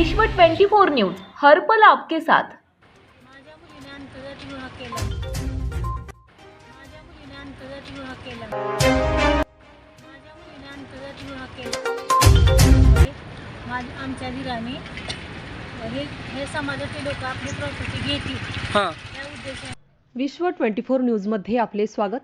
विश्व 24 न्यूज हर पल आपके साथ. माझ्या मुलीने आंतरजातीय विवाह केला. माझ्या मुलीने आंतरजातीय विवाह केला. माझ्या मुलीने आंतरजातीय विवाह केला. माझ्या आमच्या धीराने हे हे समाजाचे लोक आपली प्रॉपर्टी घेतील. हां. त्या उद्देशाने. विश्व ट्वेंटी फोर न्यूजमध्ये आपले स्वागत.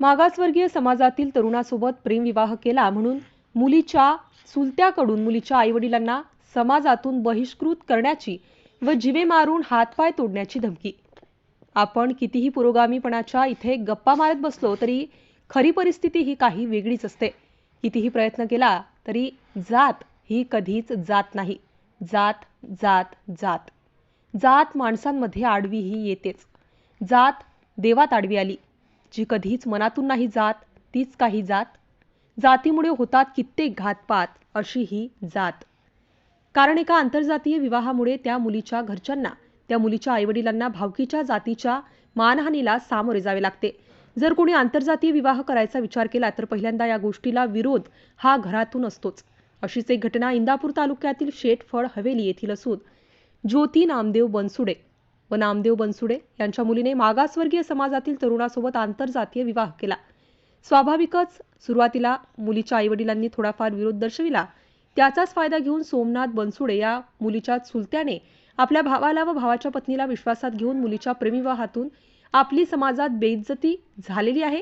मागासवर्गीय समाजातील तरुणासोबत प्रेमविवाह केला म्हणून मुलीच्या चुलत्याकडून मुलीच्या आईवडिलांना समाजातून बहिष्कृत करण्याची व जिवे मारून हातपाय तोडण्याची धमकी. आपण कितीही पुरोगामीपणाच्या इथे गप्पा मारत बसलो तरी खरी परिस्थिती ही काही वेगळीच असते. कितीही प्रयत्न केला तरी जात ही कधीच जात नाही. जात जात जात. जात माणसांमध्ये आडवीही येतेच. जात देवात आडवी आली. जी कधीच मनातून नाही जात तीच काही जात. जातीमुळे होतात कित्येक घातपात अशी ही जात. कारण एका आंतरजातीय विवाहामुळे त्या मुलीच्या घरच्यांना त्या मुलीच्या आईवडिलांना भावकीच्या जातीच्या मानहानीला सामोरे जावे लागते. जर कोणी आंतरजातीय विवाह करायचा विचार केला तर पहिल्यांदा या गोष्टीला विरोध हा घरातून असतोच. अशीच एक घटना इंदापूर तालुक्यातील शेटफळ हवेली येथील असून ज्योती नामदेव बनसुडे व नामदेव बनसुडे यांच्या मुलीने मागासवर्गीय समाजातील तरुणासोबत आंतरजातीय विवाह केला. स्वाभाविकच सुरुवातीला मुलीच्या आईवडिलांनी थोडाफार विरोध दर्शविला त्याचाच फायदा घेऊन सोमनाथ बनसुडे या मुलीच्या चुलत्याने आपल्या भावाला व भावाच्या पत्नीला विश्वासात घेऊन मुलीच्या प्रेमीवाहातून आपली समाजात बेइज्जती झालेली आहे.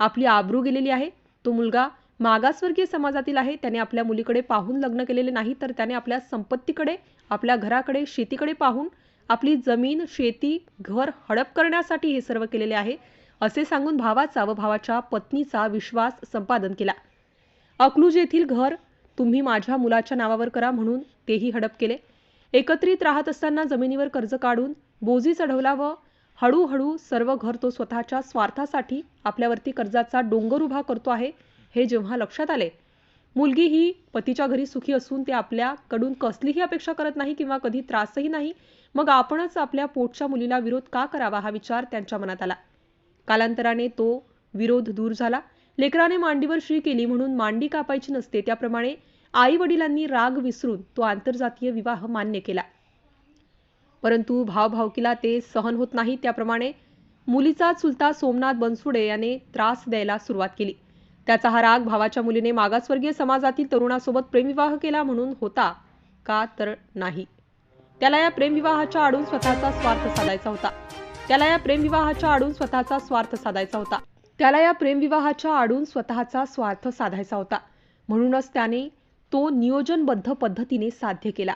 आपली आबरू गेलेली आहे. तो मुलगा मागासवर्गीय समाजातील आहे. त्याने आपल्या मुलीकडे पाहून लग्न केलेले नाही तर त्याने आपल्या संपत्तीकडे आपल्या घराकडे शेतीकडे पाहून आपली जमीन शेती घर हडप करण्यासाठी हे सर्व केलेले आहे असे सांगून भावाचा व भावाच्या पत्नीचा विश्वास संपादन केला. अकलूज येथील घर तुम्ही माझ्या मुलाच्या नावावर करा म्हणून तेही हडप केले. एकत्रित राहत असताना जमिनीवर कर्ज काढून बोजी चढवला व हळूहळू सर्व घर तो स्वतःच्या स्वार्थासाठी आपल्यावरती कर्जाचा डोंगर उभा करतो आहे हे जेव्हा लक्षात आले. मुलगी ही पतीच्या घरी सुखी असून ते आपल्याकडून कसलीही अपेक्षा करत नाही किंवा कधी त्रासही नाही मग आपणच आपल्या पोटच्या मुलीला विरोध का करावा हा विचार त्यांच्या मनात आला. कालांतराने तो विरोध दूर झाला. लेकराने मांडीवर श्री केली म्हणून मांडी कापायची नसते त्याप्रमाणे आई वडिलांनी राग विसरून तो आंतरजातीय विवाह मान्य केला. परंतु भावभावकीला ते सहन होत नाही. त्याप्रमाणे मुलीचा चुलता सोमनाथ बनसुडे याने त्रास द्यायला सुरुवात केली. त्याचा हा राग भावाच्या मुलीने मागासवर्गीय समाजातील तरुणासोबत प्रेमविवाह केला म्हणून होता का तर नाही. त्याला या प्रेमविवाहाच्या आडून स्वतःचा स्वार्थ साधायचा होता. त्याला या प्रेमविवाहाच्या आडून स्वतःचा स्वार्थ साधायचा होता. त्याला या प्रेमविवाहाच्या आडून स्वतःचा स्वार्थ साधायचा होता. म्हणूनच त्याने तो नियोजनबद्ध पद्धतीने साध्य केला.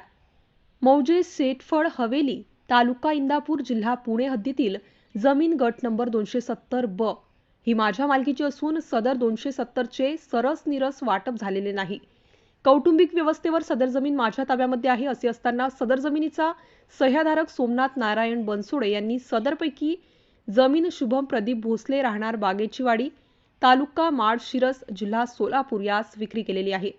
मौजे सेटफळ हवेली तालुका इंदापूर जिल्हा पुणे हद्दीतील जमीन गट नंबर दोनशे सत्तर ब. ही माझ्या मालकीची असून सदर दोनशे सत्तरचे सरस निरस वाटप झालेले नाही. कौटुंबिक व्यवस्थेवर सदर जमीन माझ्या ताब्यामध्ये आहे असे असताना सदर जमिनीचा सह्याधारक सोमनाथ नारायण बनसोडे यांनी सदरपैकी जमीन शुभम प्रदीप भोसले राहणार बागेचीवाडी तालुका माळशिरस जिल्हा सोलापूर यास विक्री केलेली आहे.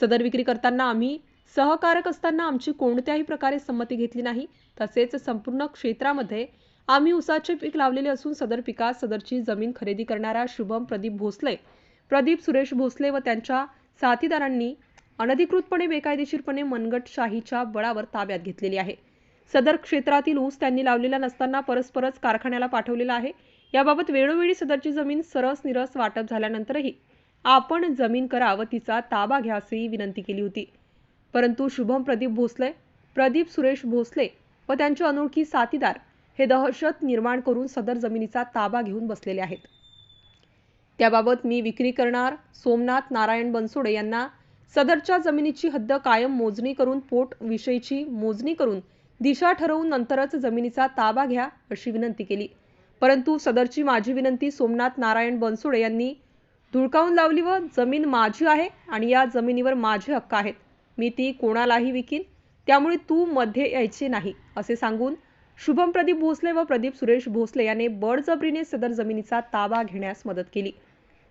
सदर विक्री करताना आम्ही सहकारक असताना आमची कोणत्याही प्रकारे संमती घेतली नाही. तसेच संपूर्ण क्षेत्रामध्ये आम्ही उसाचे पीक लावलेले असून सदर पिकात सदरची जमीन खरेदी करणारा शुभम प्रदीप भोसले प्रदीप सुरेश भोसले व त्यांच्या साथीदारांनी अनधिकृतपणे बेकायदेशीरपणे मनगटशाहीच्या बळावर ताब्यात घेतलेली आहे. सदर क्षेत्रातील ऊस त्यांनी लावलेला नसताना परस्परच कारखान्याला पाठवलेला आहे. याबाबत वेळोवेळी सदरची जमीन सरस निरस वाटप झाल्यानंतरही आपण जमीन करा व तिचा ताबा घ्या अशी विनंती केली होती. परंतु शुभम प्रदीप भोसले प्रदीप सुरेश भोसले व त्यांचे अनोळखी साथीदार हे दहशत निर्माण करून सदर जमिनीचा ताबा घेऊन बसलेले आहेत. त्याबाबत मी विक्री करणार सोमनाथ नारायण बनसोडे यांना सदरच्या जमिनीची हद्द कायम मोजणी करून पोट विषयीची मोजणी करून दिशा ठरवून नंतरच जमिनीचा ताबा घ्या अशी विनंती केली. परंतु सदरची माझी विनंती सोमनाथ नारायण बनसोडे यांनी धुळकावून लावली व जमीन माझी आहे आणि या जमिनीवर माझे हक्क आहेत. मी ती कोणालाही विकीन. त्यामुळे तू मध्ये यायचे नाही असे सांगून शुभम प्रदीप भोसले व प्रदीप सुरेश भोसले याने बळजबरीने सदर जमिनीचा ताबा घेण्यास मदत केली.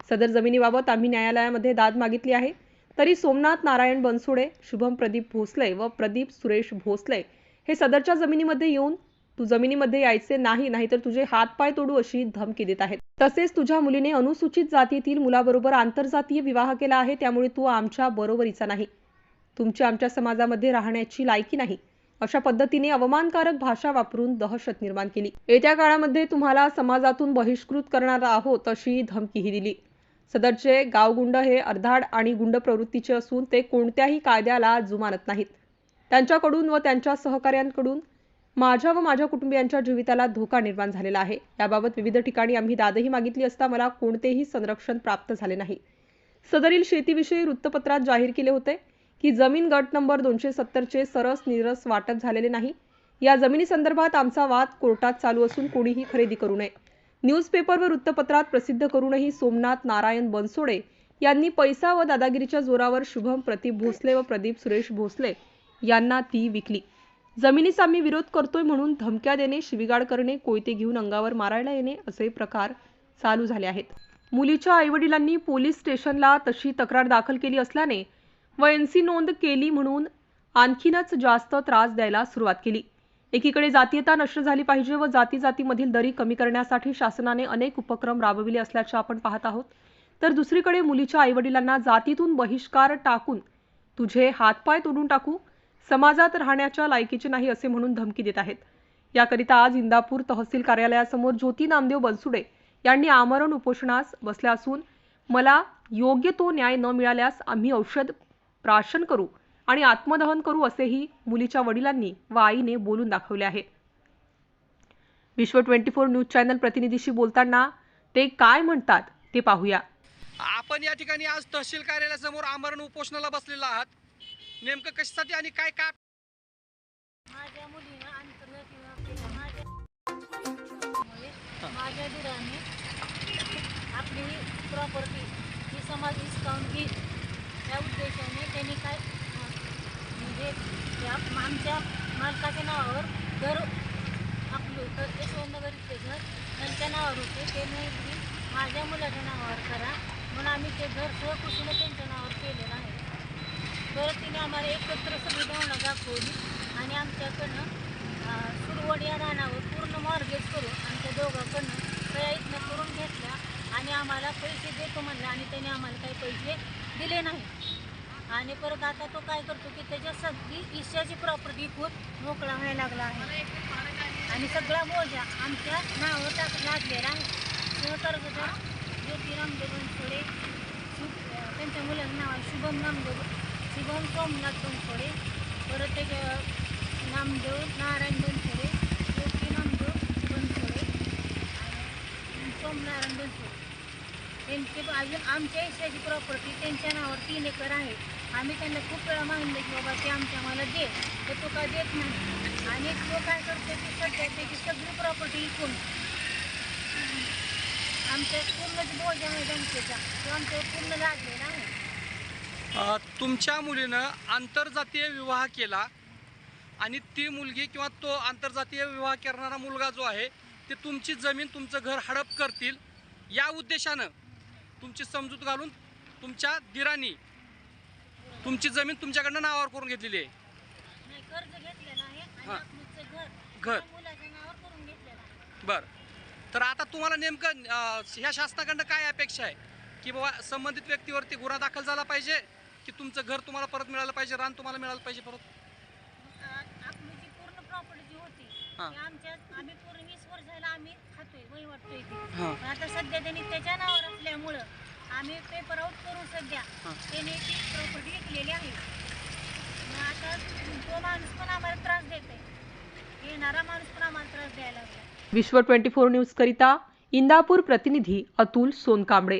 सदर जमिनीबाबत आम्ही न्यायालयामध्ये दाद मागितली आहे. तरी सोमनाथ नारायण बनसोडे शुभम प्रदीप भोसले व प्रदीप सुरेश भोसले हे सदरच्या जमिनीमध्ये येऊन तू जमिनीमध्ये यायचे नाही नाहीतर तुझे हातपाय तोडू अशी धमकी देत आहेत. तसेच तुझ्या मुलीने अनुसूचित जातीतील मुलाबरोबर आंतरजातीय विवाह केला आहे त्यामुळे तू आमच्या बरोबरीचा नाही. तुमची आमच्या समाजामध्ये राहण्याची लायकी नाही. अशा पद्धतीने अवमानकारक भाषा वापरून दहशत निर्माण केली. येत्या काळामध्ये तुम्हाला समाजातून बहिष्कृत करणार आहोत अशी धमकीही दिली. सदरचे गावगुंड हे अर्धाड आणि गुंड प्रवृत्तीचे असून ते कोणत्याही कायद्याला जुमानत नाहीत. त्यांच्याकडून व त्यांच्या सहकाऱ्यांकडून माझ्या व माझ्या कुटुंबियांच्या जीविताला धोका निर्माण झालेला आहे. याबाबत विविध ठिकाणी आम्ही दादही मागितली असता मला कोणतेही संरक्षण प्राप्त झाले नाही. सदरील शेतीविषयी वृत्तपत्रात जाहीर केले होते की जमीन गट नंबर दोनशे सत्तरचे सरस निरस वाटप झालेले नाही. या जमिनीसंदर्भात आमचा वाद कोर्टात चालू असून कोणीही खरेदी करू नये. न्यूजपेपर व वृत्तपत्रात प्रसिद्ध करूनही सोमनाथ नारायण बनसोडे यांनी पैसा व दादागिरीच्या जोरावर शुभम प्रदीप भोसले व प्रदीप सुरेश भोसले यांना ती विकली. जमिनीस आम्ही विरोध करतोय म्हणून धमक्या देणे शिविगाड करणे कोयते घेऊन अंगावर मारायला येणे असे प्रकार चालू झाले आहेत. मुलीच्या आईवडिलांनी पोलीस स्टेशनला तशी तक्रार दाखल केली असल्याने व एन सी नोंद केली म्हणून आणखीनच जास्त त्रास द्यायला सुरुवात केली. एकीकडे जातीयता नष्ट झाली पाहिजे व जाती जातीमधील दरी कमी करण्यासाठी शासनाने अनेक उपक्रम राबविले असल्याचे आपण पाहत आहोत. तर दुसरीकडे मुलीच्या आईवडिलांना जातीतून बहिष्कार टाकून तुझे हातपाय तोडून टाकू समाजात राहण्याच्या लायकीचे नाही असे म्हणून धमकी देत आहेत. याकरिता आज इंदापूर तहसील कार्यालयासमोर ज्योती नामदेव बनसुडे यांनी आमरण उपोषणास बसल्या असून मला योग्य तो न्याय न मिळाल्यास आम्ही औषध प्राशन करू आणि आत्मदहन करू असेही मुलीच्या वडिलांनी व आईने बोलून दाखवले आहे. Vishwa twenty four news channel प्रतिनिधीशी बोलताना ते काय म्हणतात ते पाहूया. आपण या ठिकाणी आज तहसील कार्यालयासमोर आमरण उपोषणाला बसलेला आहात. नेमकं कशासाठी आणि काय काय? माझ्या मुलीनं अंतर्गत केला माझ्या माझ्या दिराने आपली प्रॉपर्टी ही समाज डिस्काउंट घेईल. त्या उद्देशाने त्यांनी काय म्हणजे त्या आमच्या मालकाच्या नावावर घर आपलं तर यशवंतनगर इथले घर त्यांच्या नावावर होते. ते नाही माझ्या मुलाच्या नावावर करा. म्हणून आम्ही ते घर सहकुशीनं त्यांच्या नावावर केलेलं आहे. परत तिने आम्हाला एकत्र सगळी भावना दाखवली आणि आमच्याकडनं सुरवड या रानावर पूर्ण मॉर्गेज करून आमच्या दोघांकडनं प्रयत्न करून घेतल्या आणि आम्हाला पैसे देतो म्हणला आणि त्याने आम्हाला काही पैसे दिले नाही. आणि परत आता तो काय करतो की त्याच्या सगळी ईशाची प्रॉपर्टी खूप मोकळा व्हायला लागला आहे. आणि सगळा मोजा आमच्या नावावर टाक लागलेला आहे. सहकर्मचार ज्योती रामदेव बनसोडे त्यांच्या मुलांना नाव आहे शुभम नामदेव. शुभम सोमनाथ बनसोडे परत त्याच्या नामदेव नारायण बनसोडे ज्योती नामदेव बनसोडे आणि सोमनारायण बनसोडे त्यांचे अजून आमच्या हिश्श्याची प्रॉपर्टी त्यांच्या नावावर तीन एकर आहे. आम्ही त्यांना खूप वेळा मागितलं की बाबा ते आमच्या आम्हाला दे तर तो काय देत नाही. आणि तो काय करतो की सध्या त्याची सगळी प्रॉपर्टी इकून आमच्या पूर्णच बोजा आहे बँकेचा तो आमच्यावर पूर्ण लागलेला आहे. तुमच्या मुलीनं आंतरजातीय विवाह केला आणि ती मुलगी किंवा तो आंतरजातीय विवाह करणारा मुलगा जो आहे ते तुमची जमीन तुमचं घर हडप करतील. या उद्देशानं तुमची समजूत घालून तुमच्या दिरानी तुमची जमीन तुमच्याकडनं नावावर करून घेतलेली आहे. हां. घर बरं. तर आता तुम्हाला नेमकं ह्या शासनाकडनं काय अपेक्षा आहे? की बाबा संबंधित व्यक्तीवरती गुन्हा दाखल झाला पाहिजे? की तुमचं घर तुम्हाला परत मिळालं पाहिजे रान तुम्हाला मिळालं पाहिजे परत? आपली जी पूर्ण प्रॉपर्टी जी होती हां. ती आमच्या आम्ही पूर्ण वीस वर्ष झालं आम्ही खातोय वहिवाटतोय ती. हां. पण आता सध्या त्यांनी त्याच्या नावावर असल्यामुळं आम्ही पेपर आउट करून सध्या. हां. त्याने ती प्रॉपर्टी विकलेली आहे. मग आता तो माणूस पण आम्हाला त्रास देत आहे येणारा माणूस पण आम्हाला त्रास द्यायला लागला. विश्व ट्वेंटी फोर न्यूज करिता इंदापूर प्रतिनिधी Atul Sonkamble.